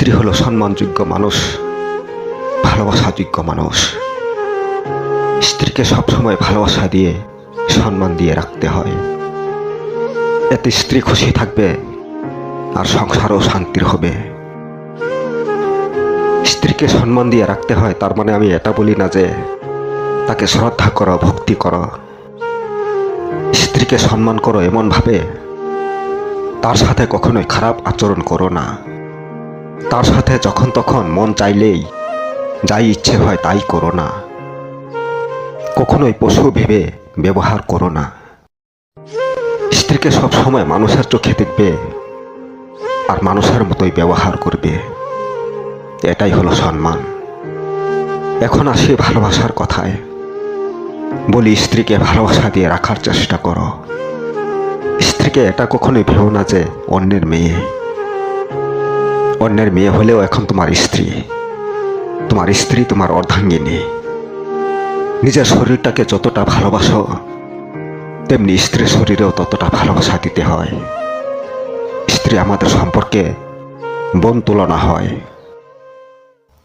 স্ত্রী হলো সম্মানযোগ্য মানুষ, ভালোবাসাযোগ্য মানুষ। স্ত্রীকে সবসময় ভালোবাসা দিয়ে সম্মান দিয়ে রাখতে হয়। এতে স্ত্রী খুশি থাকবে আর সংসারও শান্তির হবে। স্ত্রীকে সম্মান দিয়ে রাখতে হয়, তার মানে আমি এটা বলি না যে তাকে শ্রদ্ধা করো, ভক্তি করো। স্ত্রীকে সম্মান করো এমনভাবে তার সাথে কখনোই খারাপ আচরণ করো না। তার সাথে যখন তখন মন চাইলেই যাই ইচ্ছে হয় তাই করো না। কখনোই পশু ভেবে ব্যবহার করো না। স্ত্রীকে সবসময় মানুষের চোখে দেখবে আর মানুষের মতোই ব্যবহার করবে। এটাই হলো সম্মান। এখন আসি ভালোবাসার কথায়। বলি, স্ত্রীকে ভালোবাসা দিয়ে রাখার চেষ্টা করো। স্ত্রীকে এটা কখনোই ভেবো না যে অন্যের মেয়ে। অন্যের মেয়ে হলেও এখন তোমার স্ত্রী। তোমার স্ত্রী তোমার অর্ধাঙ্গিনী। নিজের শরীরটাকে যতটা ভালোবাসো, তেমনি স্ত্রীর শরীরেও ততটা ভালোবাসা দিতে হয়। স্ত্রী আমাদের সম্পর্কে বোন তুলনা হয়।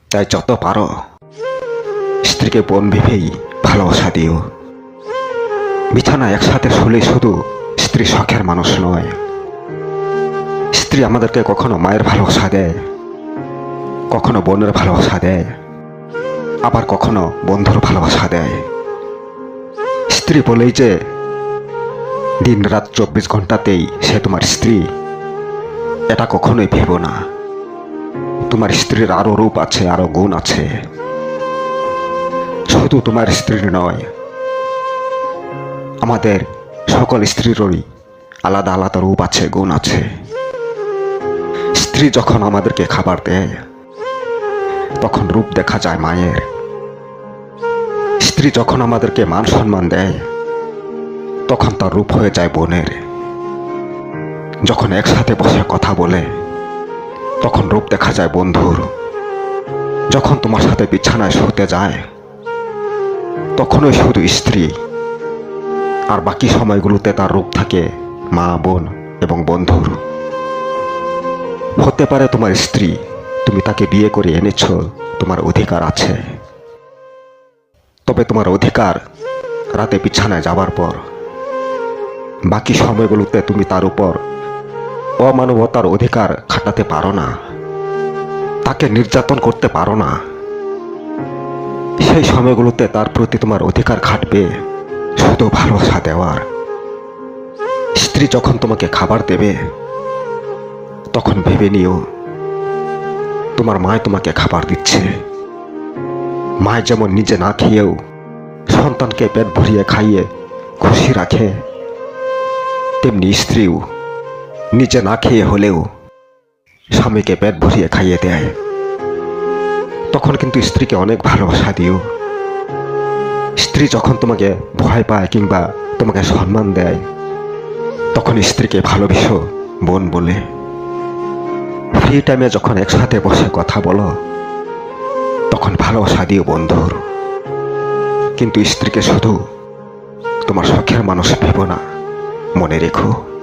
তাই যত পারো, স্ত্রীকে বোন ভেবেই ভালোবাসা দিও। বিছানা একসাথে শুলে শুধু স্ত্রী শখের মানুষ নয়। স্ত্রী আমাদেরকে কখনো মায়ের ভালোবাসা দেয়, কখনো বোনের ভালোবাসা দেয়, আবার কখনো বন্ধুর ভালোবাসা দেয়। স্ত্রী বলেই যে দিন রাত চব্বিশ ঘন্টাতেই সে তোমার স্ত্রী, এটা কখনোই ভেবো না। তোমার স্ত্রীর আরও রূপ আছে, আরও গুণ আছে। শুধু তোমার স্ত্রীর নয়, আমাদের সকল স্ত্রীরই আলাদা আলাদা রূপ আছে, গুণ আছে। স্ত্রী যখন আমাদেরকে খাবার দেয়, তখন রূপ দেখা যায় মায়ের। স্ত্রী যখন আমাদেরকে মান সম্মান দেয়, তখন তার রূপ হয়ে যায় বোনের। যখন একসাথে বসে কথা বলে, তখন রূপ দেখা যায় বন্ধুর। যখন তোমার সাথে বিছানায় শুতে যায়, তখনই শুধু স্ত্রী। আর বাকি সময়গুলোতে তার রূপ থাকে মা, বোন এবং বন্ধুর। হতে পারে তোমার স্ত্রী। তুমি তাকে বিয়ে করে এনেছ, তোমার অধিকার আছে। তবে তোমার অধিকার রাতে বিছানায় যাবার পর। বাকি সময়গুলোতে তুমি তার উপর অমানবতার অধিকার খাটাতে পারো না। তাকে নির্যাতন করতে পারো না। সেই সময়গুলোতে তার প্রতি তোমার অধিকার খাটবে শুধু ভালোবাসা দেওয়ার। স্ত্রী যখন তোমাকে খাবার দেবে তখন ভেবে নিও, তোমার মায় তোমাকে খাবার দিচ্ছে। মায় যেমন নিজে না খেয়েও সন্তানকে পেট ভরিয়ে খাইয়ে খুশি রাখে, তেমনি স্ত্রীও নিজে না খেয়ে হলেও স্বামীকে পেট ভরিয়ে খাইয়ে দেয়। তখন কিন্তু স্ত্রীকে অনেক ভালোবাসা দিও। স্ত্রী যখন তোমাকে ভয় পায় কিংবা তোমাকে সম্মান দেয়, তখন স্ত্রীকে ভালোবেসো বোন বলে। ফ্রি টাইমে যখন একসাথে বসে কথা বলো, তখন ভালোবাসা দিও বন্ধুর। কিন্তু স্ত্রীকে শুধু তোমার শখের মানুষ ভেব না, মনে রেখো।